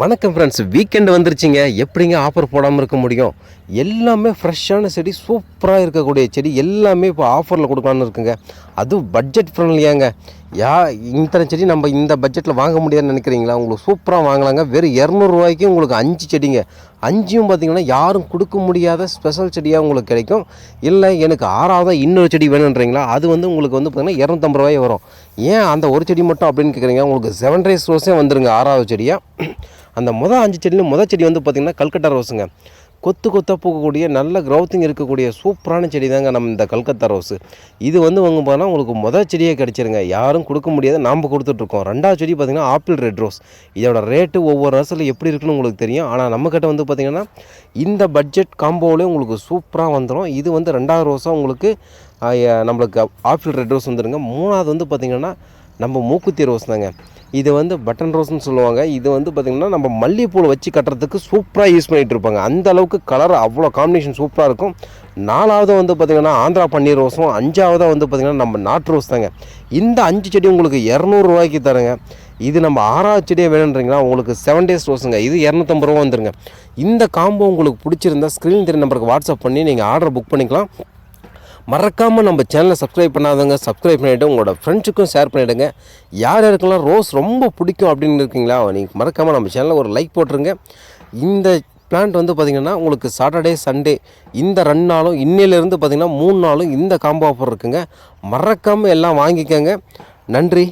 வணக்கம் friends weekend வந்துருச்சுங்க. எப்படிங்க ஆஃபர் போடாமல் இருக்க முடியும்? எல்லாமே ஃப்ரெஷ்ஷான செடி சூப்பராக இருக்கக்கூடிய செடி எல்லாமே இப்போ ஆஃபரில் கொடுக்கலான்னு இருக்குங்க. அதுவும் பட்ஜெட் ஃப்ரெண்ட்லியாங்க யா இத்தனை செடி நம்ம இந்த பட்ஜெட்டில் வாங்க முடியாதுன்னு நினைக்கிறீங்களா? உங்களுக்கு சூப்பராக வாங்கலாங்க. வெறும் இரநூறுவாய்க்கு உங்களுக்கு அஞ்சு செடிங்க. அஞ்சும் பார்த்தீங்கன்னா யாரும் கொடுக்க முடியாத ஸ்பெஷல் செடியாக உங்களுக்கு கிடைக்கும். இல்லை எனக்கு ஆறாவது இன்னொரு செடி வேணுன்றீங்களா அது வந்து உங்களுக்கு வந்து பார்த்தீங்கன்னா இரநூத்தம்பது ரூபாய் வரும். ஏன் அந்த ஒரு செடி மட்டும் அப்படின்னு கேட்குறீங்க? உங்களுக்கு செவன் ரைஸ் ரோஸே வந்துருங்க ஆறாவது செடியாக அந்த மொதல் அஞ்சு செடியில் மொதல் செடி வந்து பார்த்திங்கன்னா கல்கட்டா ரோஸுங்க கொத்து கொத்தாக பூக்கக்கூடிய நல்ல க்ரௌத்திங் இருக்கக்கூடிய சூப்பரான செடி தாங்க நம்ம இந்த கல்கத்தா ரோஸு இது வந்து வாங்க பார்த்தா உங்களுக்கு மொதல் செடியே கிடச்சிருங்க. யாரும் கொடுக்க முடியாது நாம் கொடுத்துட்ருக்கோம். ரெண்டாவது செடி பார்த்திங்கன்னா ஆப்பிள் ரெட் ரோஸ் இதோட ரேட்டு ஒவ்வொரு நர்சரியில் எப்படி இருக்குன்னு உங்களுக்கு தெரியும். ஆனால் நம்மக்கிட்ட வந்து பார்த்திங்கன்னா இந்த பட்ஜெட் காம்போவிலே உங்களுக்கு சூப்பராக வந்துடும் இது வந்து ரெண்டாவது ரோஸாக உங்களுக்கு நம்மளுக்கு ஆப்பிள் ரெட் ரோஸ் வந்துடுங்க மூணாவது வந்து பார்த்திங்கன்னா நம்ம மூக்குத்தி ரோஸ் தாங்க. இது வந்து பட்டன் ரோஸ்னு சொல்லுவாங்க. இது வந்து பார்த்திங்கன்னா நம்ம மல்லிகைப்பூவில் வச்சு கட்டுறதுக்கு சூப்பராக யூஸ் பண்ணிகிட்டு இருப்பாங்க. அந்த அளவுக்கு கலர் அவ்வளோ காம்பினேஷன் சூப்பராக இருக்கும். நாலாவது வந்து பார்த்திங்கன்னா ஆந்திரா பன்னீர் ரோஸும் அஞ்சாவதாக வந்து பார்த்திங்கன்னா நம்ம நாட்டு ரோஸ் தாங்க. இந்த அஞ்சு செடி உங்களுக்கு இரநூறுவாய்க்கு தரேங்க. இது நம்ம ஆறாவது செடியை வேணுன்றீங்கன்னா உங்களுக்கு செவன் டேஸ் ரோஸுங்க. இது இரநூத்தம்பது ரூபா வந்துருங்க. இந்த காம்போ உங்களுக்கு பிடிச்சிருந்தா ஸ்க்ரீன் தெரிய நம்பருக்கு வாட்ஸ்அப் பண்ணி நீங்கள் ஆர்டர் புக் பண்ணிக்கலாம். மறக்காமல் நம்ம சேனலை சப்ஸ்கிரைப் பண்ணாதவங்க சப்ஸ்கிரைப் பண்ணிவிட்டு உங்களோட ஃப்ரெண்ட்ஸுக்கும் ஷேர் பண்ணிவிடுங்க யார் யாருக்கெல்லாம் ரோஸ் ரொம்ப பிடிக்கும் அப்படின்னு இருக்கீங்களா நீங்கள் மறக்காமல் நம்ம சேனலில் ஒரு லைக் போட்டுருங்க. இந்த பிளான்ட் வந்து பார்த்திங்கன்னா உங்களுக்கு சாட்டர்டே சண்டே இந்த ரெண்டு நாளும் இன்னிலேருந்து பார்த்திங்கன்னா மூணு நாளும் இந்த காம்போ ஆஃபர் இருக்குங்க. மறக்காமல் எல்லாம் வாங்கிக்கோங்க. நன்றி.